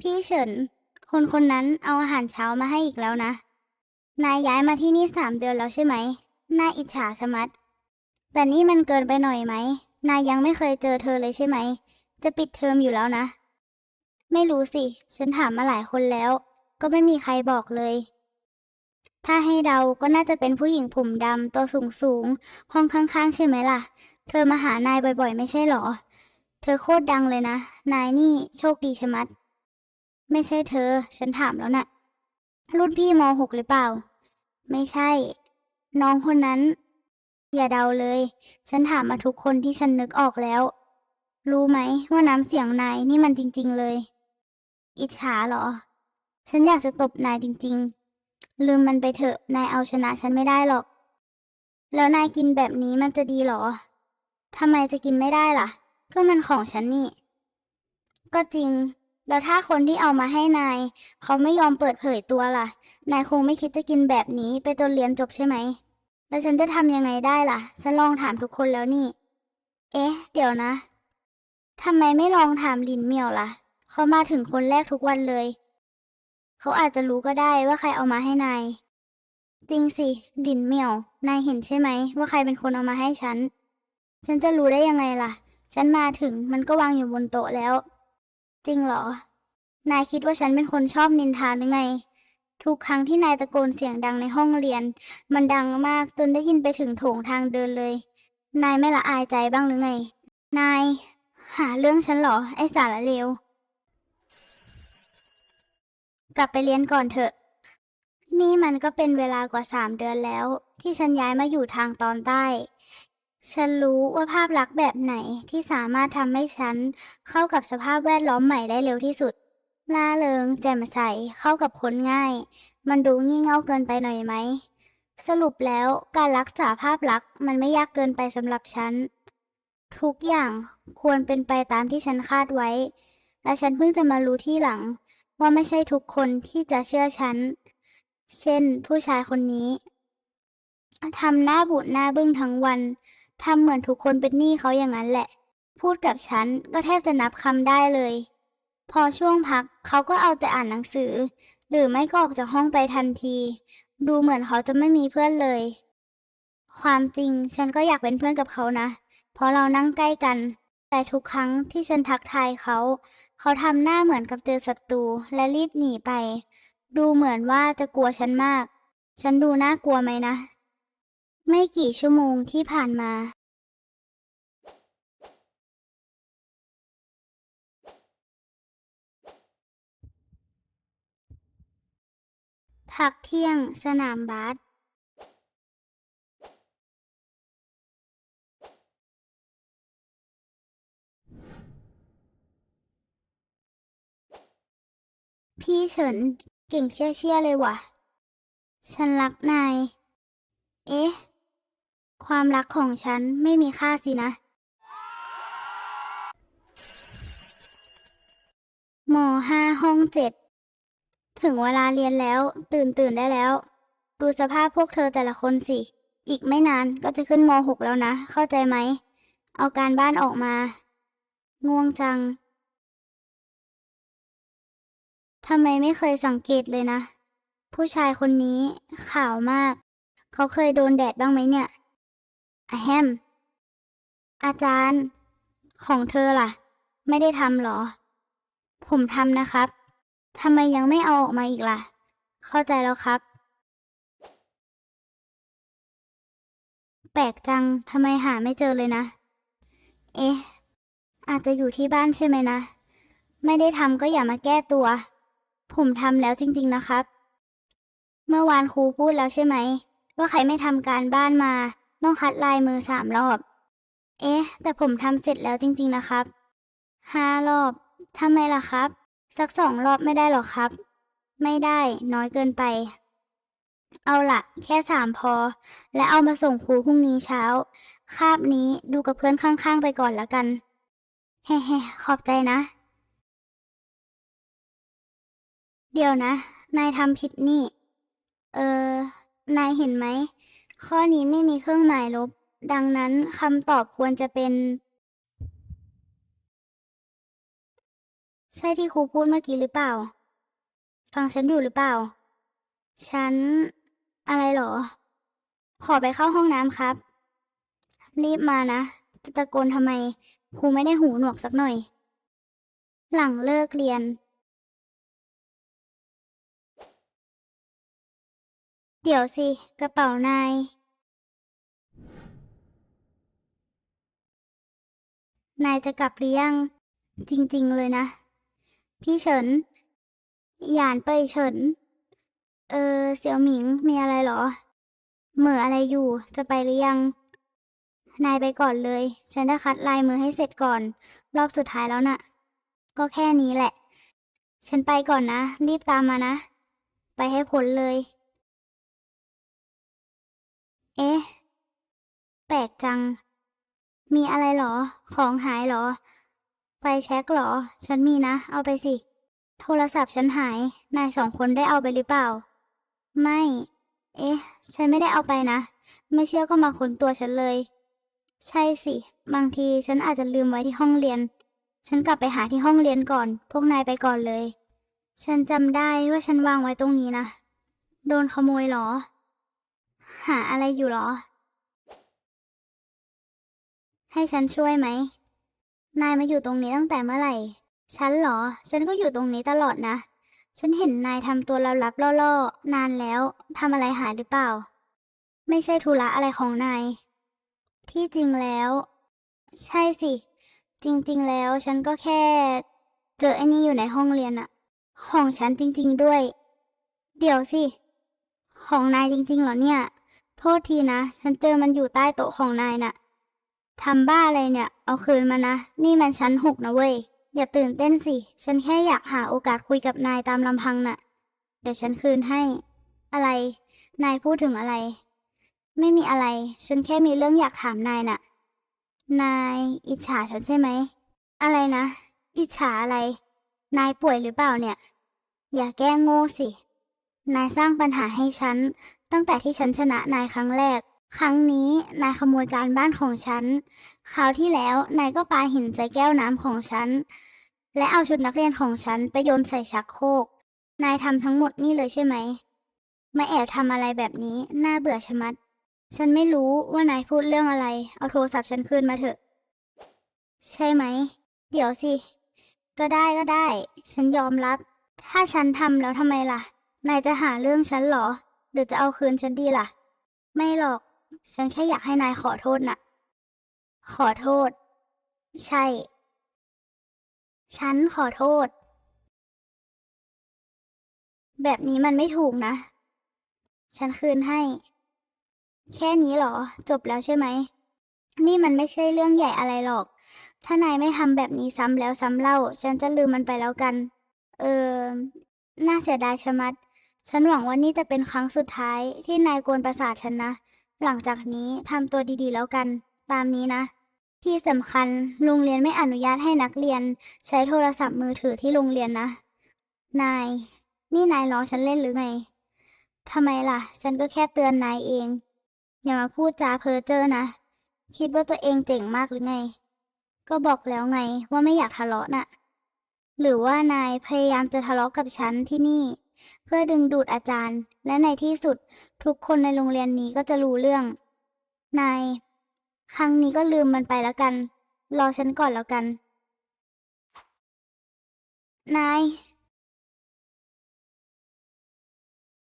พี่เฉิน คนคนนั้นเอาอาหารเช้ามาให้อีกแล้วนะ นายย้ายมาที่นี่สามเดือนแล้วใช่ไหม น่าอิจฉาชะมัด แต่นี่มันเกินไปหน่อยไหม นายยังไม่เคยเจอเธอเลยใช่ไหม จะปิดเทอมอยู่แล้วนะ ไม่รู้สิ ฉันถามมาหลายคนแล้ว ก็ไม่มีใครบอกเลย ถ้าให้เดาก็น่าจะเป็นผู้หญิงผมดำตัวสูงสูงห้องข้างๆใช่ไหมล่ะ เธอมาหานายบ่อยๆ ไม่ใช่หรอ เธอโคตรดังเลยนะ นายนี่โชคดีชะมัด ไม่ใช่เธอ ฉันถามแล้วนะ่ะ รุ่นพี่มหกหรือเปล่า ไม่ใช่ น้องคนนั้น อย่าเดาเลย ฉันถามมาทุกคนที่ฉันนึกออกแล้ว รู้ไหมว่าน้ำเสียงนายนี่มันจริง ๆ เลย อิจฉาเหรอ ฉันอยากจะตบนายจริง ๆ ลืมมันไปเถอะ นายเอาชนะฉันไม่ได้หรอก แล้วนายกินแบบนี้มันจะดีหรอทำไมจะกินไม่ได้ล่ะ ก็มันของฉันนี่ ก็จริง แล้วถ้าคนที่เอามาให้นาย เขาไม่ยอมเปิดเผยตัวล่ะ นายคงไม่คิดจะกินแบบนี้ไปจนเรียนจบใช่ไหม แล้วฉันจะทำยังไงได้ล่ะ ฉันลองถามทุกคนแล้วนี่ เอ๊ะ เดี๋ยวนะทำไมไม่ลองถามลินเมียวล่ะ เขามาถึงคนแรกทุกวันเลย เขาอาจจะรู้ก็ได้ว่าใครเอามาให้นาย จริงสิ ลินเมียว นายเห็นใช่ไหม ว่าใครเป็นคนเอามาให้ฉัน ฉันจะรู้ได้ยังไงล่ะ ฉันมาถึงมันก็วางอยู่บนโต๊ะแล้ว จริงเหรอ นายคิดว่าฉันเป็นคนชอบนินทาหรือไง ทุกครั้งที่นายตะโกนเสียงดังในห้องเรียน มันดังมากจนได้ยินไปถึงโถงทางเดินเลย นายไม่ละอายใจบ้างหรือไง นาย หาเรื่องฉันเหรอ ไอ้สารเลว กลับไปเรียนก่อนเถอะ นี่มันก็เป็นเวลากว่าสามเดือนแล้ว ที่ฉันย้ายมาอยู่ทางตอนใต้ ฉันรู้ว่าภาพลักษณ์แบบไหนที่สามารถทำให้ฉันเข้ากับสภาพแวดล้อมใหม่ได้เร็วที่สุดล่าเริงแจ่มใสเข้ากับคนง่าย มันดูงี่เง่าเกินไปหน่อยไหม สรุปแล้วการรักษาภาพลักษณ์มันไม่ยากเกินไปสำหรับฉัน ทุกอย่างควรเป็นไปตามที่ฉันคาดไว้ และฉันเพิ่งจะมารู้ที่หลัง ว่าไม่ใช่ทุกคนที่จะเชื่อฉัน เช่น ผู้ชายคนนี้ทำหน้าบูดหน้าบึ้งทั้งวัน ทำเหมือนทุกคนเป็นหนี้เขาอย่างนั้นแหละ พูดกับฉันก็แทบจะนับคำได้เลย พอช่วงพักเขาก็เอาแต่อ่านหนังสือ หรือไม่ก็ออกจากห้องไปทันที ดูเหมือนเขาจะไม่มีเพื่อนเลย ความจริงฉันก็อยากเป็นเพื่อนกับเขานะ เพราะเรานั่งใกล้กัน แต่ทุกครั้งที่ฉันทักทายเขา เขาทำหน้าเหมือนกับเจอศัตรูและรีบหนีไป ดูเหมือนว่าจะกลัวฉันมาก ฉันดูน่ากลัวไหมนะ ไม่กี่ชั่วโมงที่ผ่านมาพักเที่ยงสนามบาสพี่เฉินเก่งเชี่ยเชี่ยเลยว่ะ ฉันรักนาย เอ๊ะ ความรักของฉันไม่มีค่าสินะมห้าห้องเจ็ด ถึงเวลาเรียนแล้ว ตื่นตื่นได้แล้ว ดูสภาพพวกเธอแต่ละคนสิ อีกไม่นานก็จะขึ้นมหกแล้วนะ เข้าใจไหม เอาการบ้านออกมา ง่วงจัง ทำไมไม่เคยสังเกตเลยนะ ผู้ชายคนนี้ขาวมาก เขาเคยโดนแดดบ้างไหมเนี่ย อะแฮม อาจารย์ ของเธอล่ะ ไม่ได้ทำหรอ ผมทำนะครับทำไมยังไม่เอาออกมาอีกล่ะ เข้าใจแล้วครับ แปลกจังทำไมหาไม่เจอเลยนะ เอ๊ะ อาจจะอยู่ที่บ้านใช่ไหมนะ ไม่ได้ทำก็อย่ามาแก้ตัว ผมทำแล้วจริง ๆนะครับ เมื่อวานครูพูดแล้วใช่ไหม ว่าใครไม่ทำการบ้านมา ต้องคัดลายมือสามรอบ เอ๊ะ แต่ผมทำเสร็จแล้วจริง ๆ นะครับห้ารอบทำไมล่ะครับ สักสองรอบไม่ได้หรอครับ ไม่ได้น้อยเกินไป เอาละแค่สามพอ และเอามาส่งครูพรุ่งนี้เช้า คาบนี้ดูกับเพื่อนข้างๆไปก่อนละกันเฮ้ๆขอบใจนะ เดี๋ยวนะ นายทำผิดนี่ เออ นายเห็นไหม ข้อนี้ไม่มีเครื่องหมายลบ ดังนั้นคำตอบควรจะเป็น ใช่ที่ครูพูดเมื่อกี้หรือเปล่า ฟังฉันอยู่หรือเปล่า ฉัน อะไรเหรอ ขอไปเข้าห้องน้ำครับ รีบมานะจะตะโกนทำไมครูไม่ได้หูหนวกสักหน่อย หลังเลิกเรียน เดี๋ยวสิ กระเป๋านาย นายจะกลับหรือยัง จริง ๆ เลยนะ พี่เฉิน หยานเปยเฉิน เออ เสี่ยวหมิงมีอะไรเหรอ เหม่ออะไรอยู่จะไปหรือยัง นายไปก่อนเลย ฉันจะคัดลายมือให้เสร็จก่อน รอบสุดท้ายแล้วน่ะ ก็แค่นี้แหละ ฉันไปก่อนนะ รีบตามมานะ ไปให้พ้นเลย เอ๊ะ แปลกจัง มีอะไรเหรอ ของหายเหรอ ไฟแช็กเหรอ ฉันมีนะ เอาไปสิ โทรศัพท์ฉันหาย นายสองคนได้เอาไปหรือเปล่า ไม่ เอ๊ะ ฉันไม่ได้เอาไปนะ ไม่เชื่อก็มาค้นตัวฉันเลย ใช่สิ บางทีฉันอาจจะลืมไว้ที่ห้องเรียน ฉันกลับไปหาที่ห้องเรียนก่อน พวกนายไปก่อนเลย ฉันจำได้ว่าฉันวางไว้ตรงนี้นะ โดนขโมยเหรอ หาอะไรอยู่เหรอ ให้ฉันช่วยไหม นายมาอยู่ตรงนี้ตั้งแต่เมื่อไหร่ ฉันเหรอ ฉันก็อยู่ตรงนี้ตลอดนะ ฉันเห็นนายทำตัวลับๆล่อๆ นานแล้วทำอะไรหายหรือเปล่า ไม่ใช่ธุระอะไรของนาย ที่จริงแล้ว ใช่สิ จริงๆ แล้วฉันก็แค่ เจอไอ้นี่อยู่ในห้องเรียนอะของฉันจริง ๆด้วย เดี๋ยวสิ ของนายจริงๆเหรอเนี่ย โทษทีนะ ฉันเจอมันอยู่ใต้โต๊ะของนายน่ะทำบ้าอะไรเนี่ย เอาคืนมานะ นี่มันชั้นหกนะเว้ย อย่าตื่นเต้นสิ ฉันแค่อยากหาโอกาสคุยกับนายตามลำพังน่ะ เดี๋ยวฉันคืนให้ อะไร นายพูดถึงอะไร ไม่มีอะไร ฉันแค่มีเรื่องอยากถามนายน่ะ นายอิจฉาฉันใช่ไหม อะไรนะ อิจฉาอะไร นายป่วยหรือเปล่าเนี่ย อย่าแก้งโง่สิ นายสร้างปัญหาให้ฉัน ตั้งแต่ที่ฉันชนะนายครั้งแรก ครั้งนี้นายขโมยการบ้านของฉัน คราวที่แล้วนายก็ปาหินใส่แก้วน้ำของฉัน และเอาชุดนักเรียนของฉันไปโยนใส่ชักโครก นายทำทั้งหมดนี่เลยใช่ไหมมาแอบทำอะไรแบบนี้ น่าเบื่อชะมัด ฉันไม่รู้ว่านายพูดเรื่องอะไร เอาโทรศัพท์ฉันคืนมาเถอะ ใช่ไหม เดี๋ยวสิ ก็ได้ก็ได้ ฉันยอมรับ ถ้าฉันทำแล้วทำไมล่ะ นายจะหาเรื่องฉันเหรอ หรือจะเอาคืนฉันดีล่ะ ไม่หรอก ฉันแค่อยากให้นายขอโทษน่ะ ขอโทษ ใช่ ฉันขอโทษ แบบนี้มันไม่ถูกนะ ฉันคืนให้ แค่นี้หรอ จบแล้วใช่ไหม นี่มันไม่ใช่เรื่องใหญ่อะไรหรอก ถ้านายไม่ทำแบบนี้ซ้ำแล้วซ้ำเล่า ฉันจะลืมมันไปแล้วกัน เออน่าเสียดายชะมัด ฉันหวังว่านี่จะเป็นครั้งสุดท้ายที่นายกวนประสาทฉันนะ หลังจากนี้ทำตัวดีๆแล้วกัน ตามนี้นะ ที่สำคัญโรงเรียนไม่อนุญาตให้นักเรียน ใช้โทรศัพท์มือถือที่โรงเรียนนะ นาย นี่นายล้อฉันเล่นหรือไงทำไมล่ะ ฉันก็แค่เตือนนายเอง อย่ามาพูดจาเพ้อเจ้อนะ คิดว่าตัวเองเจ๋งมากหรือไง ก็บอกแล้วไงว่าไม่อยากทะเลาะน่ะ หรือว่านายพยายามจะทะเลาะกับฉันที่นี่ เพื่อดึงดูดอาจารย์ และในที่สุดทุกคนในโรงเรียนนี้ก็จะรู้เรื่อง นาย ครั้งนี้ก็ลืมมันไปแล้วกัน รอฉันก่อนแล้วกัน นาย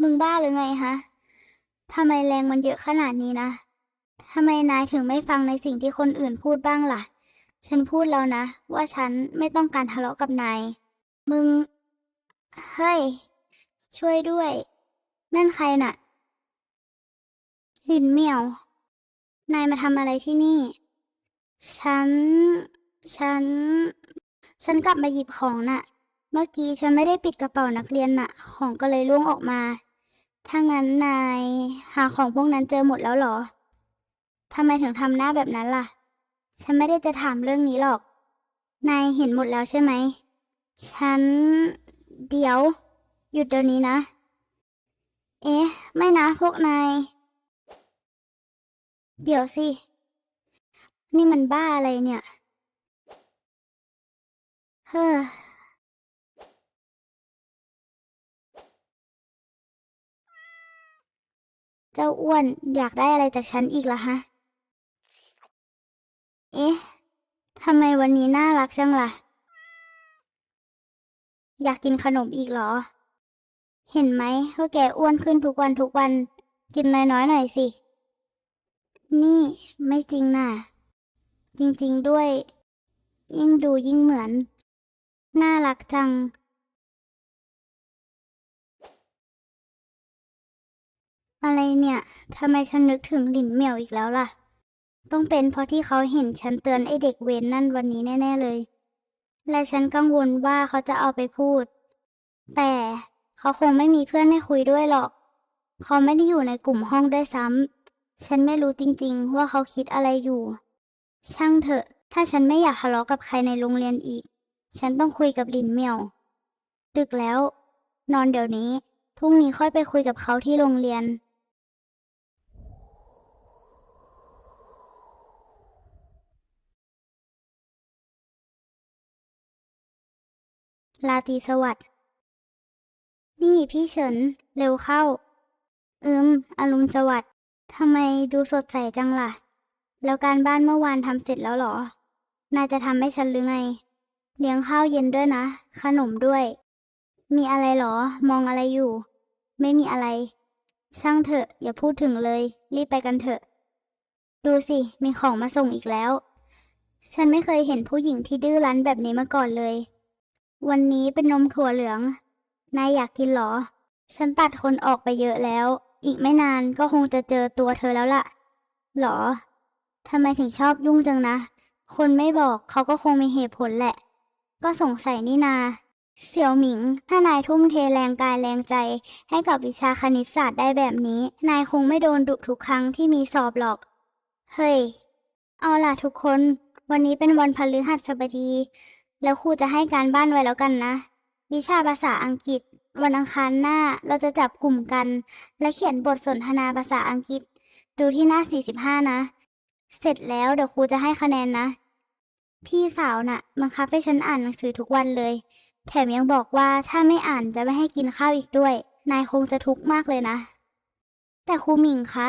มึงบ้าหรือไงฮะทำไมแรงมันเยอะขนาดนี้นะทำไมนายถึงไม่ฟังในสิ่งที่คนอื่นพูดบ้างล่ะ ฉันพูดแล้วนะ ว่าฉันไม่ต้องการทะเลาะกับนาย มึง เฮ้ย ช่วยด้วย นั่นใครน่ะ ลินเหมียว นายมาทำอะไรที่นี่ ฉัน ฉัน ฉันกลับมาหยิบของน่ะ เมื่อกี้ฉันไม่ได้ปิดกระเป๋านักเรียนน่ะ ของก็เลยร่วงออกมา ถ้างั้นนาย หาของพวกนั้นเจอหมดแล้วหรอทำไมถึงทำหน้าแบบนั้นล่ะ ฉันไม่ได้จะถามเรื่องนี้หรอก นายเห็นหมดแล้วใช่ไหม ฉัน เดี๋ยว หยุดเดี๋ยวนี้นะ เอ๊ะ ไม่นะพวกนาย เดี๋ยวสิ นี่มันบ้าอะไรเนี่ย เฮ้อ เจ้าอ้วนอยากได้อะไรจากฉันอีกล่ะฮะ เอ๊ะ ทำไมวันนี้น่ารักจังล่ะ อยากกินขนมอีกเหรอ เห็นไหมว่าแกอ้วนขึ้นทุกวันทุกวัน กินน้อยๆหน่อยสิ นี่ไม่จริงน่ะ จริงๆด้วย ยิ่งดูยิ่งเหมือน น่ารักจัง อะไรเนี่ยทำไมฉันนึกถึงหลินเหมียวอีกแล้วล่ะ ต้องเป็นเพราะที่เขาเห็นฉันเตือนไอเด็กเวนนั่นวันนี้แน่ ๆเลย และฉันกังวลว่าเขาจะเอาไปพูด แต่ เขาคงไม่มีเพื่อนให้คุยด้วยหรอก เขาไม่ได้อยู่ในกลุ่มห้องด้วยซ้ำ ฉันไม่รู้จริงๆ ว่าเขาคิดอะไรอยู่ ช่างเถอะ ถ้าฉันไม่อยากทะเลาะกับใครในโรงเรียนอีก ฉันต้องคุยกับลินเมี่ยว ดึกแล้ว นอนเดี๋ยวนี้ พรุ่งนี้ค่อยไปคุยกับเขาที่โรงเรียนลาตีสวัสดิ์ นี่พี่เฉิน เร็วเข้า อืมอรุณสวัสดิ์ทำไมดูสดใสจังล่ะ แล้วการบ้านเมื่อวานทำเสร็จแล้วเหรอ นายจะทำให้ฉันหรือไง เลี้ยงข้าวเย็นด้วยนะ ขนมด้วย มีอะไรเหรอ มองอะไรอยู่ ไม่มีอะไร ช่างเถอะ อย่าพูดถึงเลย รีบไปกันเถอะ ดูสิ มีของมาส่งอีกแล้ว ฉันไม่เคยเห็นผู้หญิงที่ดื้อรั้นแบบนี้มาก่อนเลย วันนี้เป็นนมถั่วเหลือง นายอยากกินเหรอ ฉันตัดคนออกไปเยอะแล้ว อีกไม่นานก็คงจะเจอตัวเธอแล้วล่ะ หรอทำไมถึงชอบยุ่งจังนะ คนไม่บอกเขาก็คงมีเหตุผลแหละ ก็สงสัยนี่นา เสี่ยวหมิง ถ้านายทุ่มเทแรงกายแรงใจ ให้กับวิชาคณิตศาสตร์ได้แบบนี้ นายคงไม่โดนดุทุกครั้งที่มีสอบหรอก เฮ้ย เอาล่ะทุกคน วันนี้เป็นวันพฤหัสบดี แล้วครูจะให้การบ้านไว้แล้วกันนะ วิชาภาษาอังกฤษ วันอังคารหน้าเราจะจับกลุ่มกัน และเขียนบทสนทนาภาษาอังกฤษ ดูที่หน้า 45 นะ เสร็จแล้วเดี๋ยวครูจะให้คะแนนนะ พี่สาวน่ะบังคับให้ฉันอ่านหนังสือทุกวันเลย แถมยังบอกว่าถ้าไม่อ่านจะไม่ให้กินข้าวอีกด้วย นายคงจะทุกข์มากเลยนะ แต่ครูหมิงคะ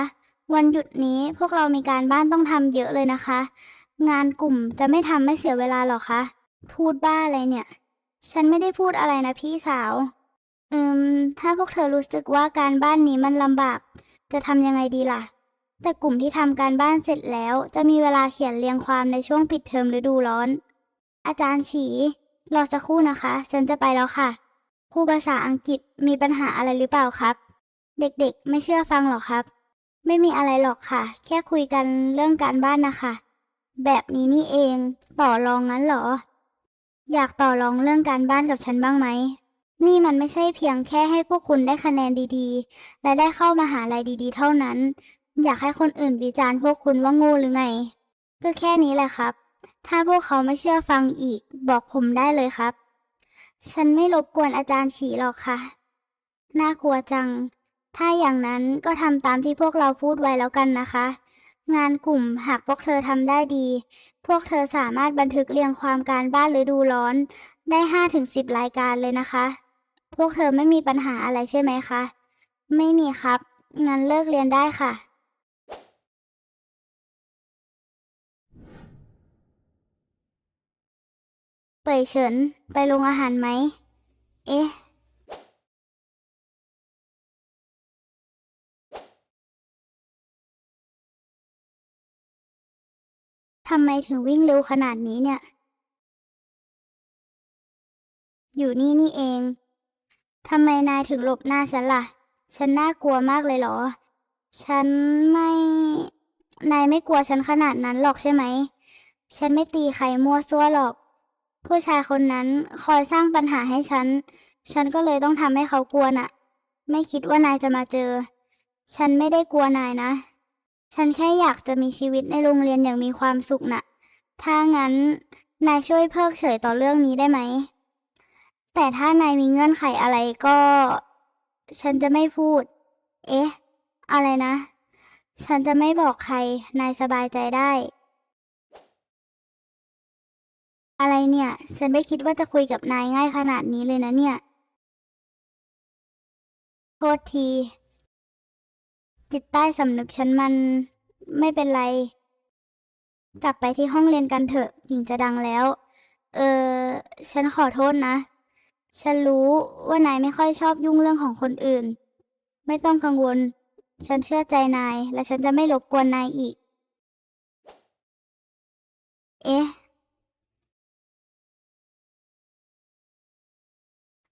วันหยุดนี้พวกเรามีการบ้านต้องทำเยอะเลยนะคะ งานกลุ่มจะไม่ทำไม่เสียเวลาหรอคะ พูดบ้าอะไรเนี่ย ฉันไม่ได้พูดอะไรนะพี่สาว อืม ถ้าพวกเธอรู้สึกว่าการบ้านนี้มันลำบาก จะทำยังไงดีล่ะ แต่กลุ่มที่ทำการบ้านเสร็จแล้ว จะมีเวลาเขียนเรียงความในช่วงปิดเทอมฤดูร้อน อาจารย์ฉี รอสักครู่นะคะ ฉันจะไปแล้วค่ะ ครูภาษาอังกฤษมีปัญหาอะไรหรือเปล่าครับ เด็กๆ ไม่เชื่อฟังหรอครับ ไม่มีอะไรหรอกค่ะ แค่คุยกันเรื่องการบ้านนะคะ แบบนี้นี่เอง ต่อรองงั้นเหรอ อยากต่อรองเรื่องการบ้านกับฉันบ้างไหม นี่มันไม่ใช่เพียงแค่ให้พวกคุณได้คะแนนดีๆ และได้เข้ามาหาลัยดีๆ เท่านั้น อยากให้คนอื่นวิจารณ์พวกคุณว่าโงูหรือไง ก็แค่นี้แหละครับ ถ้าพวกเขาไม่เชื่อฟังอีก บอกผมได้เลยครับ ฉันไม่รบกวนอาจารย์ฉีหรอกค่ะ น่ากลัวจัง ถ้าอย่างนั้นก็ทำตามที่พวกเราพูดไว้แล้วกันนะคะ งานกลุ่มหากพวกเธอทำได้ดี พวกเธอสามารถบันทึกเรียงความการบ้านฤดูร้อน ได้ห้าถึงสิบรายการเลยนะคะ พวกเธอไม่มีปัญหาอะไรใช่ไหมคะ ไม่มีครับ งั้นเลิกเรียนได้ค่ะ เป่ยเฉิน ไปโรงอาหารไหม เอ๊ะ ทำไมถึงวิ่งเร็วขนาดนี้เนี่ย อยู่นี่นี่เอง ทำไมนายถึงหลบหน้าฉันล่ะ ฉันน่ากลัวมากเลยเหรอ ฉันไม่ นายไม่กลัวฉันขนาดนั้นหรอกใช่ไหม ฉันไม่ตีใครมั่วซั่วหรอก ผู้ชายคนนั้นคอยสร้างปัญหาให้ฉัน ฉันก็เลยต้องทำให้เขากลัวน่ะ ไม่คิดว่านายจะมาเจอ ฉันไม่ได้กลัวนายนะ ฉันแค่อยากจะมีชีวิตในโรงเรียนอย่างมีความสุขน่ะ ถ้างั้น นายช่วยเพิกเฉยต่อเรื่องนี้ได้ไหม แต่ถ้านายมีเงื่อนไขอะไรก็ ฉันจะไม่พูด เอ๊ะ อะไรนะ ฉันจะไม่บอกใคร นายสบายใจได้ อะไรเนี่ย ฉันไม่คิดว่าจะคุยกับนายง่ายขนาดนี้เลยนะเนี่ย โทษที จิตใต้สำนึกฉันมัน ไม่เป็นไร กลับไปที่ห้องเรียนกันเถอะ หญิงจะดังแล้ว เออ ฉันขอโทษนะ ฉันรู้ว่านายไม่ค่อยชอบยุ่งเรื่องของคนอื่น ไม่ต้องกังวล ฉันเชื่อใจนาย และฉันจะไม่รบกวนนายอีก เอ๊ะ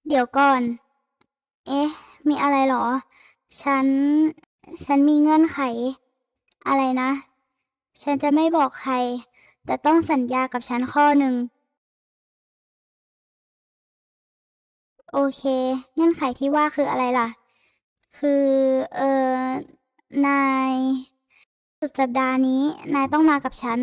เดี๋ยวก่อน เอ๊ะ มีอะไรเหรอ ฉัน ฉันมีเงื่อนไข อะไรนะ ฉันจะไม่บอกใคร แต่ต้องสัญญากับฉันข้อหนึ่ง โอเค เงื่อนไขที่ว่าคืออะไรล่ะ คือ เออ นาย สุดสัปดาห์นี้ นายต้องมากับฉัน